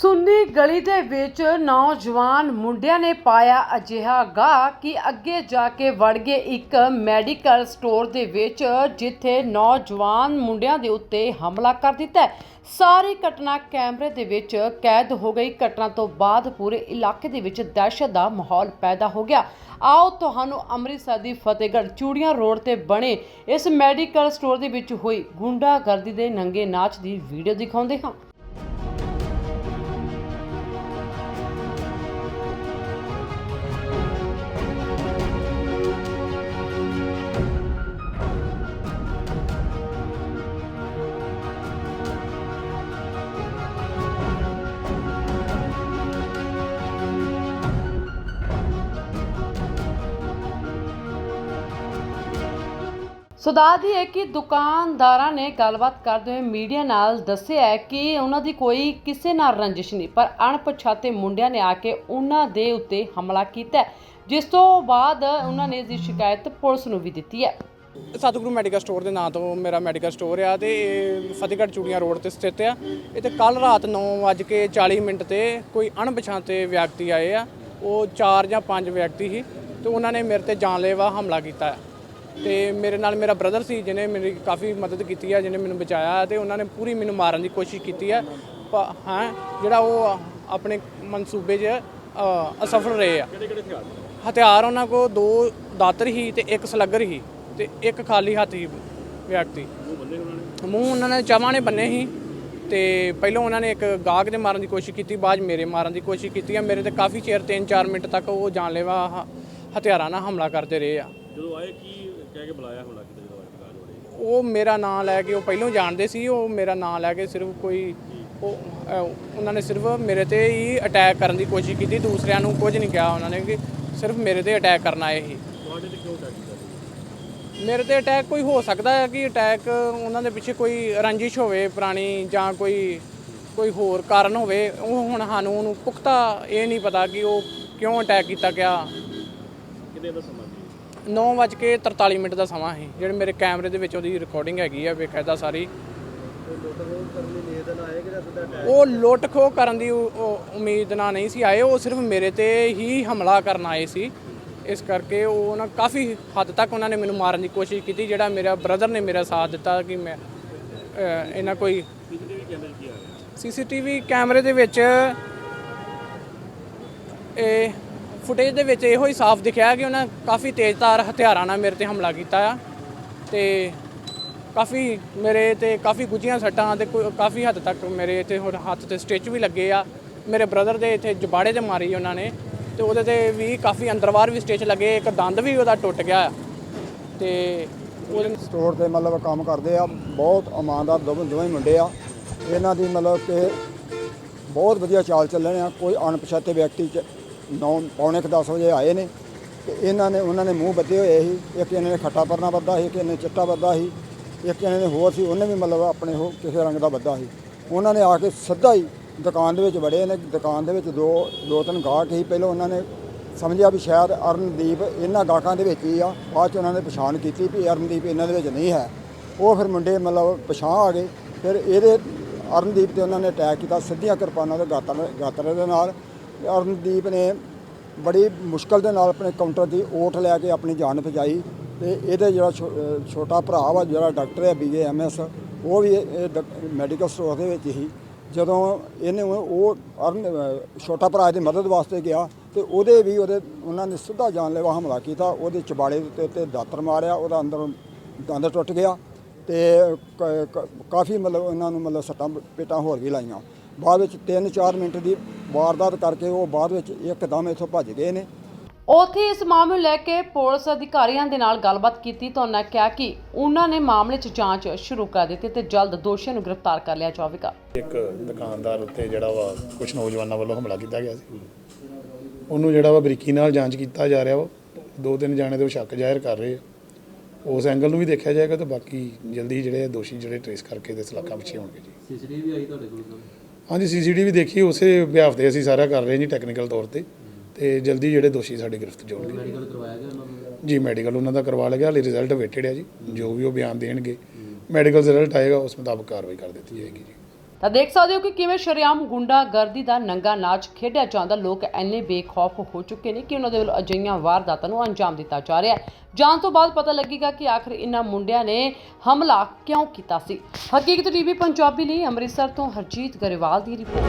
ਸੁੰਨੀ ਗਲੀ ਦੇ ਵਿੱਚ ਨੌਜਵਾਨ ਮੁੰਡਿਆਂ ਨੇ ਪਾਇਆ ਅਜਿਹਾ ਗਾ ਕਿ ਅੱਗੇ ਜਾ ਕੇ ਵੜ ਗਏ ਇੱਕ ਮੈਡੀਕਲ ਸਟੋਰ ਦੇ ਵਿੱਚ, ਜਿੱਥੇ ਨੌਜਵਾਨ ਮੁੰਡਿਆਂ ਦੇ ਉੱਤੇ ਹਮਲਾ ਕਰ ਦਿੱਤਾ ਹੈ। ਸਾਰੀ ਘਟਨਾ ਕੈਮਰੇ ਦੇ ਵਿੱਚ ਕੈਦ ਹੋ ਗਈ। ਘਟਨਾ ਤੋਂ ਬਾਅਦ ਪੂਰੇ ਇਲਾਕੇ ਦੇ ਵਿੱਚ ਦਹਿਸ਼ਤ ਦਾ ਮਾਹੌਲ ਪੈਦਾ ਹੋ ਗਿਆ। ਆਓ ਤੁਹਾਨੂੰ ਅੰਮ੍ਰਿਤਸਰ ਦੀ ਫਤਿਹਗੜ੍ਹ ਚੂੜੀਆਂ ਰੋਡ ਤੇ ਬਣੇ ਇਸ ਮੈਡੀਕਲ ਸਟੋਰ ਦੇ ਵਿੱਚ ਹੋਈ ਗੁੰਡਾਗਰਦੀ ਦੇ ਨੰਗੇ ਨਾਚ ਦੀ ਵੀਡੀਓ ਦਿਖਾਉਂਦੇ ਹਾਂ। ਸੋ ਦੱਸਦੀ ਹੈ ਕਿ ਦੁਕਾਨਦਾਰਾਂ ਨੇ ਗੱਲਬਾਤ ਕਰਦੇ ਹੋਏ ਮੀਡੀਆ ਨਾਲ ਦੱਸਿਆ ਹੈ ਕਿ ਉਹਨਾਂ ਦੀ ਕੋਈ ਕਿਸੇ ਨਾਲ ਰੰਜਿਸ਼ ਨਹੀਂ ਪਰ ਅਣਪਛਾਤੇ ਮੁੰਡਿਆਂ ਨੇ ਆ ਕੇ ਉਹਨਾਂ ਦੇ ਉੱਤੇ ਹਮਲਾ ਕੀਤਾ ਹੈ, ਜਿਸ ਤੋਂ ਬਾਅਦ ਉਹਨਾਂ ਨੇ ਇਸ ਦੀ ਸ਼ਿਕਾਇਤ ਪੁਲਿਸ ਨੂੰ ਵੀ ਦਿੱਤੀ ਹੈ ਸਤਿਗੁਰੂ ਮੈਡੀਕਲ ਸਟੋਰ ਦੇ ਨਾਂ ਤੋਂ ਮੇਰਾ ਮੈਡੀਕਲ ਸਟੋਰ ਆ ਤੇ ਇਹ ਫਤਿਹਗੜ੍ਹ ਚੂੜੀਆਂ ਰੋਡ ਤੇ ਸਥਿਤ ਆ ਇਹ ਤੇ ਕੱਲ ਰਾਤ 9:40 ਮਿੰਟ ਤੇ ਕੋਈ ਅਣਪਛਾਤੇ ਵਿਅਕਤੀ ਆਏ ਆ ਉਹ 4 ਜਾਂ 5 ਵਿਅਕਤੀ ਸੀ ਤੇ ਉਹਨਾਂ ਨੇ ਮੇਰੇ ਤੇ ਜਾਨਲੇਵਾ ਹਮਲਾ ਕੀਤਾ ਹੈ। ਤੇ ਮੇਰੇ ਨਾਲ ਮੇਰਾ ਬ੍ਰਦਰ ਸੀ, ਜਿਹਨੇ ਮੇਰੀ ਕਾਫੀ ਮਦਦ ਕੀਤੀ ਹੈ ਜਿਹਨੇ ਮੈਨੂੰ ਬਚਾਇਆ ਤੇ ਉਹਨਾਂ ਨੇ ਪੂਰੀ ਮੈਨੂੰ ਮਾਰਨ ਦੀ ਕੋਸ਼ਿਸ਼ ਕੀਤੀ ਹੈ ਪ- ਹਾਂ, ਜਿਹੜਾ ਉਹ ਆਪਣੇ ਮਨਸੂਬੇ 'ਚ ਅਸਫਲ ਰਹੇ ਆ। ਹਥਿਆਰ ਉਹਨਾਂ ਕੋਲ ਦੋ ਦਾਤਰ ਹੀ ਤੇ ਇੱਕ ਸਲੱਗਰ ਹੀ ਤੇ ਇੱਕ ਖਾਲੀ ਹੱਥ ਹੀ ਵਿਅਕਤੀ। ਮੂੰਹ ਉਹਨਾਂ ਨੇ, ਚਾਵਾਂ ਨੇ ਬੰਨੇ ਸੀ ਤੇ ਪਹਿਲਾਂ ਉਹਨਾਂ ਨੇ ਇੱਕ ਗਾਹਕ ਦੇ ਮਾਰਨ ਦੀ ਕੋਸ਼ਿਸ਼ ਕੀਤੀ, ਬਾਅਦ 'ਚ ਮੇਰੇ ਮਾਰਨ ਦੀ ਕੋਸ਼ਿਸ਼ ਕੀਤੀ ਆ। ਮੇਰੇ ਤੇ ਕਾਫੀ ਚਿਰ 3-4 ਮਿੰਟ ਤੱਕ ਉਹ ਜਾਨਲੇਵਾ ਹਥਿਆਰਾਂ ਨਾਲ ਹਮਲਾ ਕਰਦੇ ਰਹੇ ਆ। ਜਦੋਂ ਆਏ ਕੀ ਕਹਿ ਕੇ ਬੁਲਾਇਆ ਹਮਲਾ ਕੀਤਾ ਜਦੋਂ ਆਏ ਦੁਕਾਨ ਵਾਲੇ ਉਹ ਮੇਰਾ ਨਾਮ ਲੈ ਕੇ ਉਹ ਪਹਿਲਾਂ ਜਾਣਦੇ ਸੀ ਉਹ ਮੇਰਾ ਨਾਮ ਲੈ ਕੇ ਸਿਰਫ ਕੋਈ ਉਹ ਅਹ, ਉਹਨਾਂ ਨੇ ਸਿਰਫ ਮੇਰੇ ਤੇ ਹੀ ਅਟੈਕ ਕਰਨ ਦੀ ਕੋਸ਼ਿਸ਼ ਕੀਤੀ ਦੂਸਰਿਆਂ ਨੂੰ ਕੁਝ ਨਹੀਂ ਕਿਹਾ ਉਹਨਾਂ ਨੇ ਕਿ ਸਿਰਫ ਮੇਰੇ ਤੇ ਅਟੈਕ ਕਰਨ ਆਏ ਸੀ। ਤੁਹਾਡੇ ਤੇ ਕਿਉਂ? ਮੇਰੇ ਤੇ ਅਟੈਕ ਕੋਈ ਹੋ ਸਕਦਾ ਹੈ ਕਿ ਅਟੈਕ ਉਹਨਾਂ ਦੇ ਪਿੱਛੇ ਕੋਈ ਰੰਜਿਸ਼ ਹੋਵੇ ਪੁਰਾਣੀ ਜਾਂ ਕੋਈ ਕੋਈ ਹੋਰ ਕਾਰਨ ਹੋਵੇ ਉਹ ਹੁਣ ਸਾਨੂੰ ਉਹਨੂੰ ਪੁਖਤਾ ਇਹ ਨਹੀਂ ਪਤਾ ਕਿ ਉਹ ਕਿਉਂ ਅਟੈਕ ਕੀਤਾ ਗਿਆ। ਕਿੰਨੇ ਦਾ ਸਮਾਂ ਸੀ? 9:43 ਮਿੰਟ ਦਾ ਸਮਾਂ ਸੀ ਜਿਹੜੇ ਮੇਰੇ ਕੈਮਰੇ ਦੇ ਵਿੱਚ ਉਹਦੀ ਰਿਕਾਰਡਿੰਗ ਹੈਗੀ ਆ ਬੇਕਾਇਦਾ ਸਾਰੀ। ਉਹ ਲੁੱਟ ਖੋਹ ਕਰਨ ਦੀ ਉਹ- ਉਮੀਦ ਨਾਲ ਨਹੀਂ ਸੀ ਆਏ ਉਹ ਸਿਰਫ ਮੇਰੇ ਤੇ ਹੀ ਹਮਲਾ ਕਰਨ ਆਏ ਸੀ। ਇਸ ਕਰਕੇ ਉਹ ਨਾ ਕਾਫੀ ਹੱਦ ਤੱਕ ਉਹਨਾਂ ਨੇ ਮੈਨੂੰ ਮਾਰਨ ਦੀ ਕੋਸ਼ਿਸ਼ ਕੀਤੀ ਜਿਹੜਾ ਮੇਰਾ ਬ੍ਰਦਰ ਨੇ ਮੇਰਾ ਸਾਥ ਦਿੱਤਾ ਕਿ ਮੈਂ ਅਹ, ਇਹਨਾਂ ਕੋਈ ਸੀਸੀਟੀਵੀ ਕੈਮਰੇ 'ਚ ਕੀ ਸੀਸੀਟੀਵੀ ਕੈਮਰੇ ਦੇ ਵਿੱਚ ਇਹ ਫੁਟੇਜ ਦੇ ਵਿੱਚ ਇਹੋ ਹੀ ਸਾਫ਼ ਦਿਖਿਆ ਕਿ ਉਹਨਾਂ ਕਾਫੀ ਤੇਜ਼ਧਾਰ ਹਥਿਆਰਾਂ ਨਾਲ ਮੇਰੇ ਤੇ ਹਮਲਾ ਕੀਤਾ ਆ ਤੇ ਕਾਫੀ ਮੇਰੇ ਤੇ ਕਾਫੀ ਗੁੱਝੀਆਂ ਸੱਟਾਂ ਤੇ ਕੋਈ- ਕਾਫੀ ਹੱਦ ਤੱਕ ਮੇਰੇ ਤੇ ਹੋਰ ਹੱਥ ਤੇ ਸਟਿਚ ਵੀ ਲੱਗੇ ਆ। ਮੇਰੇ ਬ੍ਰਦਰ ਦੇ ਇੱਥੇ ਜਬਾੜੇ ਤੇ ਮਾਰੀ ਉਹਨਾਂ ਨੇ ਤੇ ਉਹਦੇ ਤੇ ਵੀ ਕਾਫੀ ਅੰਦਰਵਾਰ ਵੀ ਸਟਿਚ ਲੱਗੇ, ਇੱਕ ਦੰਦ ਵੀ ਉਹਦਾ ਟੁੱਟ ਗਿਆ ਆ। ਤੇ ਉਹਦੇ ਸਟੋਰ ਤੇ ਮਤਲਬ ਕੰਮ ਕਰਦੇ ਆ, ਬਹੁਤ ਇਮਾਨਦਾਰ ਦੋਵੇਂ ਦੋਵੇਂ ਮੁੰਡੇ ਆ। ਇਹਨਾਂ ਦੀ ਮਤਲਬ ਕਿ ਬਹੁਤ ਵਧੀਆ ਚਾਲ ਚੱਲਣ ਆ, ਕੋਈ ਅਣਪਛਾਤੇ ਵਿਅਕਤੀ ਚ ਨੌ, ਪੌਣੇ ਕੁ ਦਸ ਵਜੇ ਆਏ ਨੇ ਤੇ ਇਹਨਾਂ ਨੇ, ਉਹਨਾਂ ਨੇ ਮੂੰਹ ਬੱਧੇ ਹੋਏ ਸੀ। ਇੱਕ ਇਹਨਾਂ ਨੇ ਖੱਟਾ ਪਰਨਾ ਬੱਧਾ ਸੀ, ਇੱਕ ਇਹਨੇ ਚਿੱਟਾ ਬੱਧਾ ਸੀ। ਇੱਕ ਇਹਨਾਂ ਨੇ ਹੋਰ ਸੀ, ਉਹਨੇ ਵੀ ਮਤਲਬ ਆਪਣੇ ਉਹ ਕਿਸੇ ਰੰਗ ਦਾ ਬੱਧਾ ਸੀ। ਉਹਨਾਂ ਨੇ ਆ ਕੇ ਸਿੱਧਾ ਹੀ ਦੁਕਾਨ ਦੇ ਵਿੱਚ ਵੜੇ ਨੇ। ਦੁਕਾਨ ਦੇ ਵਿੱਚ ਦੋ ਦੋ ਤਿੰਨ ਗਾਹਕ ਸੀ। ਪਹਿਲਾਂ ਉਹਨਾਂ ਨੇ ਸਮਝਿਆ ਵੀ ਸ਼ਾਇਦ ਅਰਨਦੀਪ ਇਹਨਾਂ ਗਾਹਕਾਂ ਦੇ ਵਿੱਚ ਹੀ ਆ। ਬਾਅਦ ਚ ਉਹਨਾਂ ਨੇ ਪਛਾਣ ਕੀਤੀ ਵੀ ਅਰਨਦੀਪ ਇਹਨਾਂ ਦੇ ਵਿੱਚ ਨਹੀਂ ਹੈ। ਉਹ ਫਿਰ ਮੁੰਡੇ ਮਤਲਬ ਪਛਾਣ ਆ ਗਏ। ਫਿਰ ਇਹਦੇ ਅਰਨਦੀਪ ਤੇ ਉਹਨਾਂ ਨੇ ਅਟੈਕ ਕੀਤਾ। ਸਿੱਧੀਆਂ ਕਿਰਪਾਨਾਂ ਦੇ ਗਾਤਰ ਗਾਤਰ ਦੇ ਨਾਲ। ਅਰਨਦੀਪ ਨੇ ਬੜੀ ਮੁਸ਼ਕਲ ਦੇ ਨਾਲ ਆਪਣੇ ਕਾਊਂਟਰ ਦੀ ਓਟ ਲੈ ਕੇ ਆਪਣੀ ਜਾਨ ਬਚਾਈ ਤੇ ਇਹਦੇ ਜਿਹੜਾ ਛੋ- ਛੋਟਾ ਭਰਾ ਵਾ, ਜਿਹੜਾ ਡਾਕਟਰ ਹੈ ਬੀਏ ਐਮਐਸ ਉਹ ਵੀ ਇਹ ਮੈਡੀਕਲ ਸਟੋਰ ਦੇ ਵਿੱਚ ਹੀ ਜਦੋਂ ਇਹਨੇ ਉਹ ਅਰਨ ਛੋਟਾ ਭਰਾ ਦੀ ਮਦਦ ਵਾਸਤੇ ਗਿਆ ਤੇ ਉਹਦੇ ਵੀ ਉਹਦੇ, ਉਹਨਾਂ ਨੇ ਸਿੱਧਾ ਜਾਨਲੇਵਾ ਹਮਲਾ ਕੀਤਾ, ਉਹਦੇ ਚਬਾੜੇ ਦੇ ਉੱਤੇ ਉੱਤੇ ਦਾਤਰ ਮਾਰਿਆ, ਉਹਦਾ ਅੰਦਰ ਦੰਦ ਟੁੱਟ ਗਿਆ ਤੇ ਕ- ਕਾਫੀ ਮਤਲਬ ਉਹਨਾਂ ਨੂੰ ਮਤਲਬ ਸੱਟਾਂ, ਪੇਟਾਂ ਹੋਰ ਵੀ ਲਾਈਆਂ। ਬਾਅਦ ਵਿੱਚ 3-4 ਮਿੰਟ ਦੀ ਵਾਰਦਾਤ ਕਰਕੇ ਉਹ ਬਾਅਦ ਵਿੱਚ ਇੱਕਦਮ ਇੱਥੋਂ ਭੱਜ ਗਏ ਨੇ। ਉੱਥੇ ਇਸ ਮਾਮਲੇ ਨੂੰ ਲੈ ਕੇ ਪੁਲਿਸ ਅਧਿਕਾਰੀਆਂ ਦੇ ਨਾਲ ਗੱਲਬਾਤ ਕੀਤੀ ਤਾਂ ਉਹਨਾਂ ਕਿਹਾ ਕਿ ਉਹਨਾਂ ਨੇ ਮਾਮਲੇ 'ਚ ਜਾਂਚ ਸ਼ੁਰੂ ਕਰ ਦਿੱਤੀ ਤੇ ਜਲਦ ਦੋਸ਼ੀਆਂ ਨੂੰ ਗ੍ਰਿਫਤਾਰ ਕਰ ਲਿਆ ਜਾਵੇਗਾ। ਇੱਕ ਦੁਕਾਨਦਾਰ ਉੱਤੇ ਜਿਹੜਾ ਵਾ ਕੁਝ ਨੌਜਵਾਨਾਂ ਵੱਲੋਂ ਹਮਲਾ ਕੀਤਾ ਗਿਆ ਸੀ। ਉਹਨੂੰ ਜਿਹੜਾ ਵਾ ਬਰੀਕੀ ਨਾਲ ਜਾਂਚ ਕੀਤਾ ਜਾ ਰਿਹਾ ਵਾ। ਦੋ ਤਿੰਨ ਜਾਣੇ ਦੇ ਉਹ ਸ਼ੱਕ ਜ਼ਾਹਿਰ ਕਰ ਰਹੇ ਆ। ਉਸ ਐਂਗਲ ਨੂੰ ਵੀ ਦੇਖਿਆ ਜਾਏਗਾ ਤੇ ਬਾਕੀ ਜਲਦੀ ਹੀ ਜਿਹੜੇ ਦੋਸ਼ੀ ਜਿਹੜੇ ਟ੍ਰੇਸ ਕਰਕੇ ਤੇ ਸਲਾਖਾਂ ਪਿੱਛੇ ਹੋਣਗੇ ਜੀ। ਸੀਸੀਟੀਵੀ ਆਈ ਤੁਹਾਡੇ ਕੋਲ ਹਾਂਜੀ ਸੀਸੀਟੀਵੀ ਦੇਖੀ ਉਸੇ ਵਿਆਹ ਤੇ ਅਸੀਂ ਸਾਰਾ ਕਰ ਰਹੇ ਜੀ ਟੈਕਨੀਕਲ ਤੌਰ ਤੇ। ਤੇ ਜਲਦੀ ਜਿਹੜੇ ਦੋਸ਼ੀ ਸਾਡੇ ਗ੍ਰਿਫਤ ਹੋਣਗੇ। ਮੈਡੀਕਲ ਕਰਵਾਇਆ ਗਿਆ ਉਹਨਾਂ ਨੂੰ ਜੀ ਮੈਡੀਕਲ ਉਹਨਾਂ ਦਾ ਕਰਵਾ ਲਿਆ ਹਾਲੇ ਰਿਜ਼ਲਟ ਵੇਟਡ ਹੈ ਜੀ। ਜੋ ਵੀ ਉਹ ਬਿਆਨ ਦੇਣਗੇ। ਮੈਡੀਕਲ ਰਿਜ਼ਲਟ ਆਏਗਾ ਉਸ ਮੁਤਾਬਕ ਕਾਰਵਾਈ ਕਰ ਦਿੱਤੀ ਜਾਏਗੀ ਜੀ। ਤਾਂ ਦੇਖ ਸਕਦੇ ਹੋ ਕਿ ਕਿਵੇਂ ਸ਼ਰੇਆਮ ਗੁੰਡਾਗਰਦੀ ਦਾ ਨੰਗਾ ਨਾਚ ਖੇਡਿਆ ਜਾਂਦਾ। ਲੋਕ ਇੰਨੇ ਬੇਖੌਫ ਹੋ ਚੁੱਕੇ ਨੇ ਕਿ ਉਹਨਾਂ ਦੇ ਵੱਲੋਂ ਅਜਿਹੀਆਂ ਵਾਰਦਾਤਾਂ ਨੂੰ ਅੰਜਾਮ ਦਿੱਤਾ ਜਾ ਰਿਹਾ ਹੈ। ਜਾਣ ਤੋਂ ਬਾਅਦ ਪਤਾ ਲੱਗੇਗਾ ਕਿ ਆਖਰ ਇਨ੍ਹਾਂ ਮੁੰਡਿਆਂ ਨੇ ਹਮਲਾ ਕਿਉਂ ਕੀਤਾ ਸੀ। ਹਕੀਕਤ ਟੀਵੀ ਪੰਜਾਬੀ ਲਈ ਅੰਮ੍ਰਿਤਸਰ ਤੋਂ ਹਰਜੀਤ ਗਰੇਵਾਲ ਦੀ ਰਿਪੋਰਟ।